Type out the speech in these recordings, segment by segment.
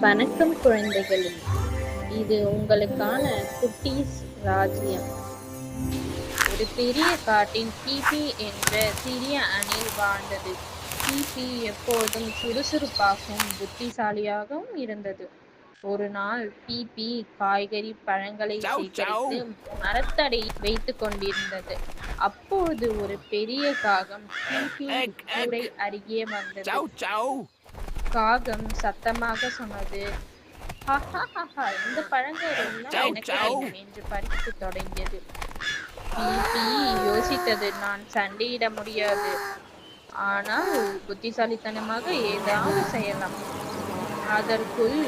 வணக்கம் குழந்தைகளே. இது உங்களுக்கான குட்டீஸ் ராஜ்யம். ஒரு பெரிய காட்டில் பிபி என்ற சிறிய அணில் வாழ்ந்தது. பிபி எப்போதும் சுறுசுறுப்பாகவும் புத்திசாலியாகவும் இருந்தது. ஒரு நாள் பிபி காய்கறி பழங்களை சேகரித்து மரத்தடி வைத்துக் கொண்டிருந்தது. அப்போது ஒரு பெரிய காகம் பிபி. கூடை அருகே வந்தது. காகம் சத்தமாக சொன்னது. "ஹஹஹஹ, இந்த பழங்கள் எல்லாம் சௌ, எனக்கு. வேண்டும் என்று பறிக்க தொடங்கியது. யோசித்தது நான் சண்டையிட முடியாது. ஆனால் புத்திசாலித்தனமாக ஏதாவது செய்யலாம். அதற்குள்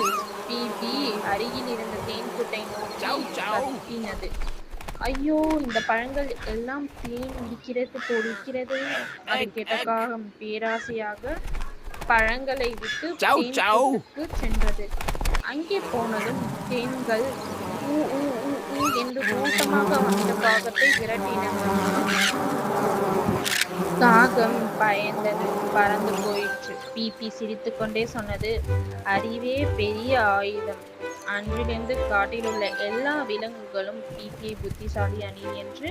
பிபி அருகில் இருந்த தேன்கூட்டை நோக்கி. கத்தினது. ஐயோ இந்த பழங்கள் எல்லாம் தேன் இருக்கிறது போலிருக்கிறது அதை கேட்ட. காகம் பேராசையாக பழங்களை விட்டு சென்றது. அங்கே போனதும் தேன்கள் ஊ ஊ ஊ ஊ என்று கூட்டமாக வந்த காகத்தை விரட்டின காகம் பயந்தது பறந்து போயிற்று. பிபி சிரித்துக்கொண்டே சொன்னது அறிவே பெரிய ஆயுதம். அன்றிலிருந்து காட்டில் உள்ள எல்லா விலங்குகளும் பிபியை புத்திசாலி அணி என்று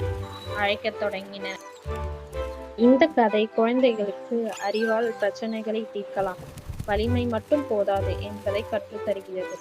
அழைக்கத் தொடங்கின. இந்த கதை குழந்தைகளுக்கு அறிவால் பிரச்சனைகளை தீர்க்கலாம். வலிமை மட்டும் போதாது என்பதை கற்றுத் தருகிறது